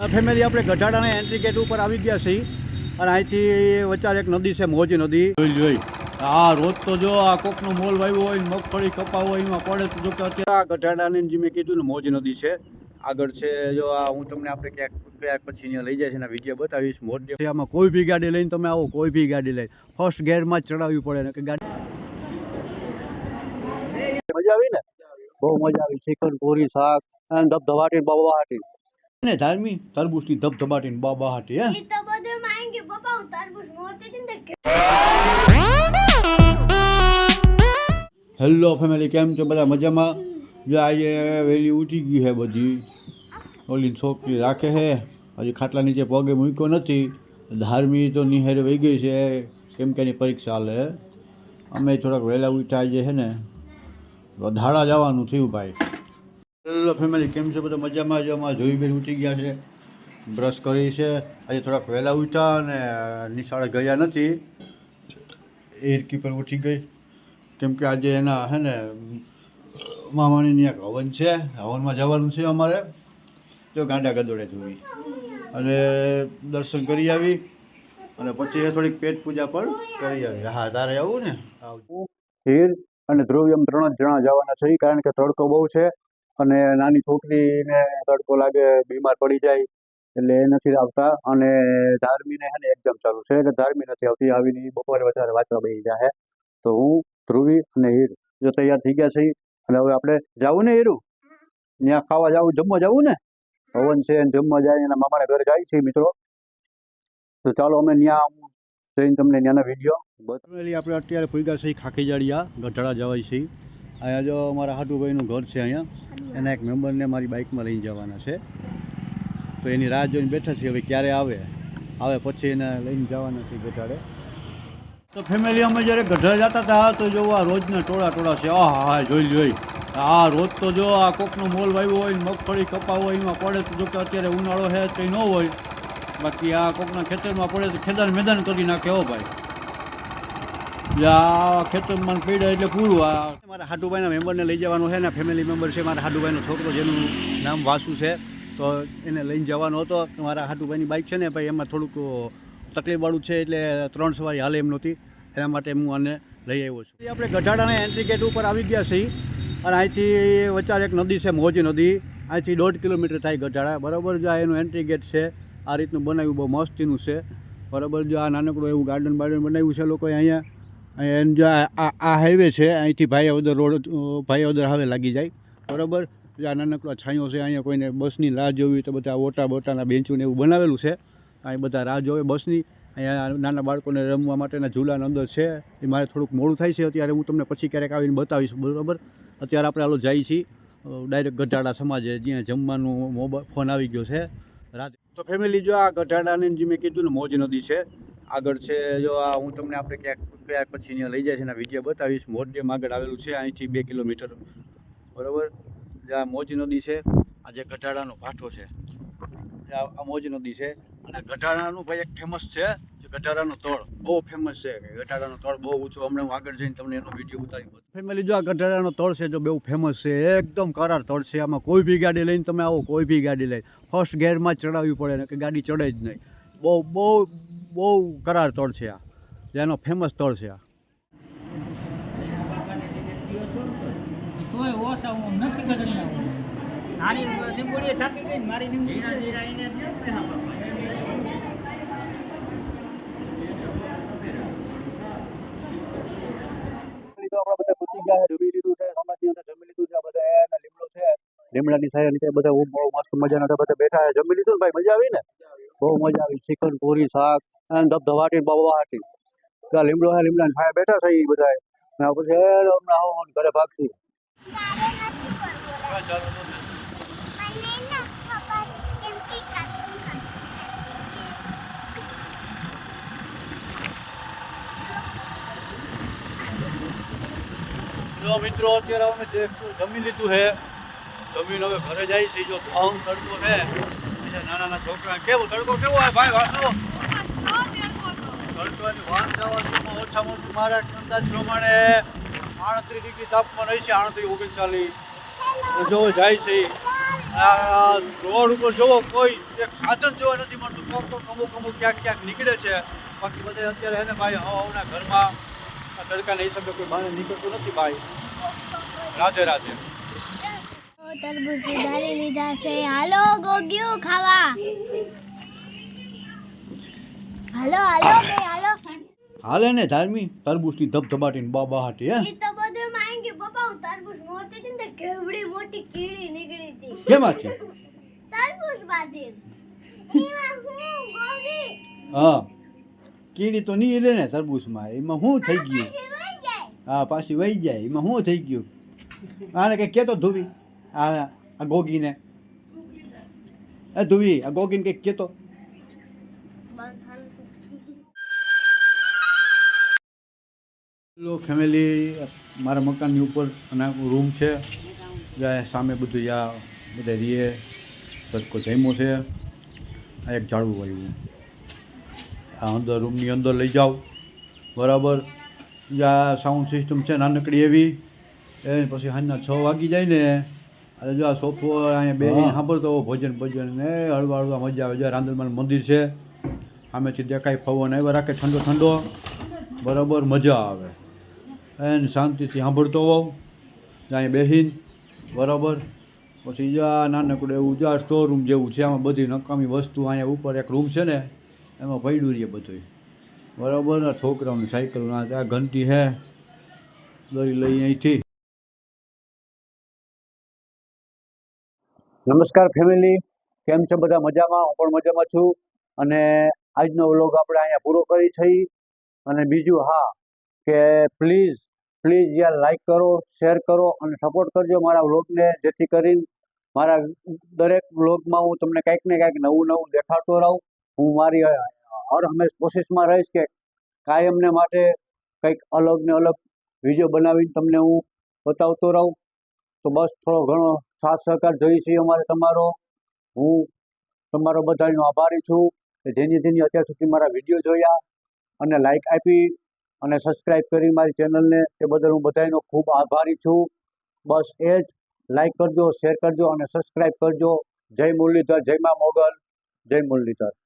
Family આપણે ગઢાડાના entry gate ઉપર આવી ગયા છીએ. અને અહીંથી વચ્ચે એક નદી છે મોજ નદી. જોઈ જોઈ આ રોજ તો જો આ કોકનો મોલ વાવ્યો હોય મગફળી કપાવો હોય એમાં પડે તો જો કે અત્યારે આ ગઢાડાની જે મેં કીધું ને મોજ નદી છે. આગળ છે જો આ હું તમને આપણે ક્યાંક ક્યાંક પછી અહીંયા લઈ જાય છે એના વીડિયો બતાવીશ. મોજ આમાં કોઈ બી ગાડી લઈને તમે આવો કોઈ બી ગાડી લઈને. ફર્સ્ટ ગેરમાં જ ચડાવવી પડે ને કે ગાડી મજા આવી ને? બહુ મજા આવી. ચિકન પૂરી શાક અને ધબધબાટી બવાહાટી ને ધાર્મી? તરબૂચની ધબધબાટી ને બાબાહાટી હે? એ તો બધું માંગી પપ્પા હું તરબૂચ મોટી હતી ને તે હેલો ફેમિલી કેમ છો? બધા મજામાં? જો આજે વહેલી ઉઠી ગઈ છે બધી. ઓલી છોકરી રાખે છે હજી ખાટલા નીચે પગે મૂક્યો નથી. ધાર્મી તો નિહેરે વહી ગઈ છે. કેમ કે એની પરીક્ષા હાલે અમે થોડાક વહેલા ઉઠ્યા આજે છે ને? ધાડા જવાનું થયું ભાઈ. હેલો ફેમિલી કેમ છો? બધા મજામાં જો? જોઈ બેન ઉઠી ગયા છે. બ્રશ કરી છે. આજે થોડાક વહેલા ઉઠ્યા અને નિશાળે ગયા નથી. એરકીપર પર ઉઠી ગઈ. કેમ કે આજે એના, હે ને, મામાની ત્યાં હવન છે. હવનમાં જવાનું છે અમારે. તો ગાંડા ગદોડે જોઈ અને દર્શન કરી આવી. અને પછી થોડીક પેટ પૂજા પણ કરી આવી. હા, તારે આવું ને? હીર અને ધ્રુવ એમ ત્રણ જ જણા જવાના છે. કારણ કે તડકો બહુ છે. અને નાની છોકરીને તડકો લાગે, બીમાર પડી જાય, એટલે એ નથી આવતા. અને ધાર્મીને છે ને એક્ઝામ ચાલુ છે, એટલે ધાર્મી નથી આવતી. આવીને બપોરે વધારે વાંચવા બેસી જાય તો હું, ધ્રુવી અને હીર, જો તૈયાર થઈ ગયા છીએ, અને હવે આપણે જવું ને હીરું? ત્યાં ખાવા જવું, જમવા જવું ને? હવન છે જમવા જાય, એના મામાના ઘરે જાય છે મિત્રો. તો ચાલો અમે ત્યાં જઈને તમને ત્યાંના વીડિયો બતાવેલી આપણે અત્યારે ફૂગ્યા છીએ ખાખીજાડિયા ગઢડા જવાય છે અહીંયા જો અમારા હાટુભાઈનું ઘર છે અહીંયા. એના એક મેમ્બરને મારી બાઇકમાં લઈને જવાના છે. તો એની રાહ જોઈને બેઠા છીએ, હવે ક્યારે આવે? આવે પછી એને લઈને જવાના છે ગઢાડે તો ફેમિલી અમે જ્યારે ગઢડા જતા હતા, તો જો આ રોજના ટોળા ટોળા છે. આ હા જોઈ જોઈ. આ રોજ તો જો આ કોકનો મોલ વાવ્યો હોય, મગફળી કપા હોય, એમાં પડે તો જો કે અત્યારે ઉનાળો છે કંઈ ન હોય. બાકી આ કોકના ખેતરમાં પડે તો ખેદાન મેદાન કરી નાખે, હો ભાઈ. ખેતરમાં પડ્યા એટલે પૂરું, આ મારા હાટુભાઈના મેમ્બરને લઈ જવાનું છે ને ફેમિલી મેમ્બર છે મારા હાટુભાઈનો છોકરો, જેનું નામ વાસુ છે, તો એને લઈને જવાનો હતો. મારા હાટુભાઈની બાઇક છે ને, ભાઈ, એમાં થોડુંક તકલીફવાળું છે એટલે ત્રણ સવારી હાલે એમ નહોતી. એના માટે હું આને લઈ આવ્યો છું. આપણે ગઢાડાના એન્ટ્રી ગેટ ઉપર આવી ગયા છીએ. અને અહીંથી વચ્ચે એક નદી છે, મોજ નદી. અહીંથી દોઢ કિલોમીટર થાય ગઢાડા. બરાબર જો આ એનું એન્ટ્રી ગેટ છે, આ રીતનું બનાવ્યું, બહુ મસ્તીનું છે. બરાબર જો આ નાનકડું એવું ગાર્ડન બાર્ડન બનાવ્યું છે લોકોએ અહીંયા. એમ જો આ હાઈવે છે, અહીંથી ભાઈઓદર રોડ ભાઈઓદર હવે લાગી જાય. બરાબર? આ નાનકડો છાંયો છે, અહીંયા કોઈને બસની રાહ જોવી તો બધા ઓટા બોટાના બેન્ચું એવું બનાવેલું છે. અહીં બધા રાહ જોવે બસની. અહીંયા નાના બાળકોને રમવા માટેના ઝૂલાના અંદર છે. એ મારે થોડુંક મોડું થાય છે, અત્યારે હું તમને પછી ક્યારેક આવીને બતાવીશ. બરાબર? અત્યારે આપણે હાલો જઈએ છીએ. ડાયરેક્ટ ગઢાડા સમાજે, જ્યાં જમવાનું મોબાઈલ ફોન આવી ગયો છે. રાતે તો ફેમિલી જો આ ગઢાડાની જે મેં કીધું ને, મોજ નદી છે. આગળ છે. જો આ હું તમને આપણે ક્યાંક ક્યાંક પછી અહીંયા લઈ જાય છે એના વીડિયો બતાવીશ. મોજ ડેમ આગળ આવેલું છે, અહીંથી બે કિલોમીટર. બરાબર? જે આ મોજ નદી છે, આ જે ગઢાડાનો ભાઠો છે. આ મોજ નદી છે. અને ગઢાડાનું ભાઈ એક ફેમસ છે ગઢાડાનો તળ. બહુ ફેમસ છે. ગટારાનો તળ બહુ ઊંચો. હમણાં હું આગળ જઈને તમને એનો વીડિયો ઉતારી ફેમિલી જો આ ગટાડાનો તળ છે, જો બહુ ફેમસ છે. એકદમ કરાર તળ છે. આમાં કોઈ બી ગાડી લઈને તમે આવો, કોઈ બી ગાડી લઈને. ફર્સ્ટ ગેરમાં ચડાવવી પડે ને કે ગાડી ચડે જ નહીં. બહુ બહુ બહુ કરાર તળ છે આ. જેનો ફેમસ તળ છે આ. ને લીમડાની છાયા નીચે બધા બહુ બહુ મસ્ત મજાના બધા બેઠા જમી લીધું ભાઈ મજા આવી ને? બહુ મજા આવી. ચિકન પૂરી, શાક અને ધબધબાટી ને બવાહાટી ત્યાં લીમડો છે, લીમડાની છાયા બેઠા છે એ બધા ને પછી એ હમણાં આવો ઘરે ભાગશું. તારે નથી કરવું મને ના ખબર કેમ કે કાઢું જો મિત્રો, અત્યારે અમે જે જમી લીધું છે, જમીન હવે ઘરે જાય છે, જો ભાવ તડકો છે. નાના નાના છોકરા કેવો? તડકો કેવો હોય ભાઈ વાંચો તડકોની વાત ઓછામાં ઓછું મારા અંદાજ પ્રમાણે આડત્રીસ ડિગ્રી તાપમાન હશે આડત્રીસ ઓગણચાલીસ. જોવો જાય છે, આ રોડ ઉપર જોવો કોઈ એક સાધન જોવા નથી મળતું. કોક કોક અમુક અમુક ક્યાંક ક્યાંક નીકળે છે. બાકી બધા અત્યારે હે ને ભાઈ હવાના ઘરમાં આ તડકાના હિસાબે કોઈ બહાર નીકળતું નથી, ભાઈ. રાધે રાધે. તરબૂચ સુધારી લીધા છે. હાલો ગોગ્યું ખાવા. હાલો હાલો બે હાલો. હાલે ને ધાર્મી? તરબૂચની બાબા હાટી હે? તો બધું માંગી પપ્પા હું તરબૂચ મોટી હતી ને કેવડી મોટી કીડી નીકળી હતી. કેમ છે? માંથી એમાં હું ગોગી? હા. કીડી તો નહીં લે ને તરબૂચમાં. એમાં શું થઈ ગયું? હા પાછી વહી જાય. એમાં શું થઈ ગયું? આને કંઈક કહેતો ધુવી? આ આ ગોગીને. એ ધુવી આ ગોગીને કંઈક કહેતો. હેલો ફેમિલી મારા મકાનની ઉપર અને રૂમ છે. જાય સામે બધું યા, બધા રીએ તડકો જમ્યો છે. આ એક ઝાડવું વાવ્યું આ અંદર રૂમની અંદર લઈ જાઓ. બરાબર. યા સાઉન્ડ સિસ્ટમ છે નાનકડી એવી. એ પછી સાંજના છ વાગી જાય ને એટલે જો આ સોફો અહીંયા બે સાંભળતો હોવ ભજન ભજન ને હળવા હળવા મજા આવે. જો રાંદલમાનું મંદિર છે સામેથી દેખાય પવન આવ્યા રાખે ઠંડો ઠંડો. બરાબર મજા આવે. એને શાંતિથી સાંભળતો હોવ અહીંયા બેસીને બરાબર. પછી જા નાનકડું એવું જા સ્ટોર રૂમ જેવું છે આમાં બધી નકામી વસ્તુ અહીંયા ઉપર એક રૂમ છે ને એમાં પડ્યું રહીએ બધું બરાબર ને છોકરાઓની સાયકલ ના આ ઘંટી હે લઈ લઈ અહીંથી. નમસ્કાર ફેમિલી કેમ છો બધા મજામાં? હું પણ મજામાં છું. અને આજનો વ્લોગ આપણે અહીંયા પૂરો કરી છે. અને બીજું હા, કે પ્લીઝ પ્લીઝ યાર લાઈક કરો શેર કરો અને સપોર્ટ કરજો મારા વ્લોગને, જેથી કરીને મારા દરેક વ્લોગમાં હું તમને કંઈક ને કંઈક નવું નવું દેખાડતો રહું. હું મારી હર હંમેશ કોશિશમાં રહીશ કે કાયમને માટે કંઈક અલગ ને અલગ વીડિયો બનાવીને તમને હું બતાવતો રહું. તો બસ થોડો ઘણો સાથ સહકાર જોઈએ છીએ અમારે તમારો. હું તમારો બધાનો આભારી છું કે જેની જેની અત્યાર સુધી મારા વીડિયો જોયા અને લાઇક આપી અને સબસ્ક્રાઈબ કરી મારી ચેનલને તે બદલ હું બધાનો ખૂબ આભારી છું. બસ એ જ લાઈક કરજો શેર કરજો અને સબસ્ક્રાઈબ કરજો. જય મુરલીધર, જય મા મોગલ, જય મુરલીધર.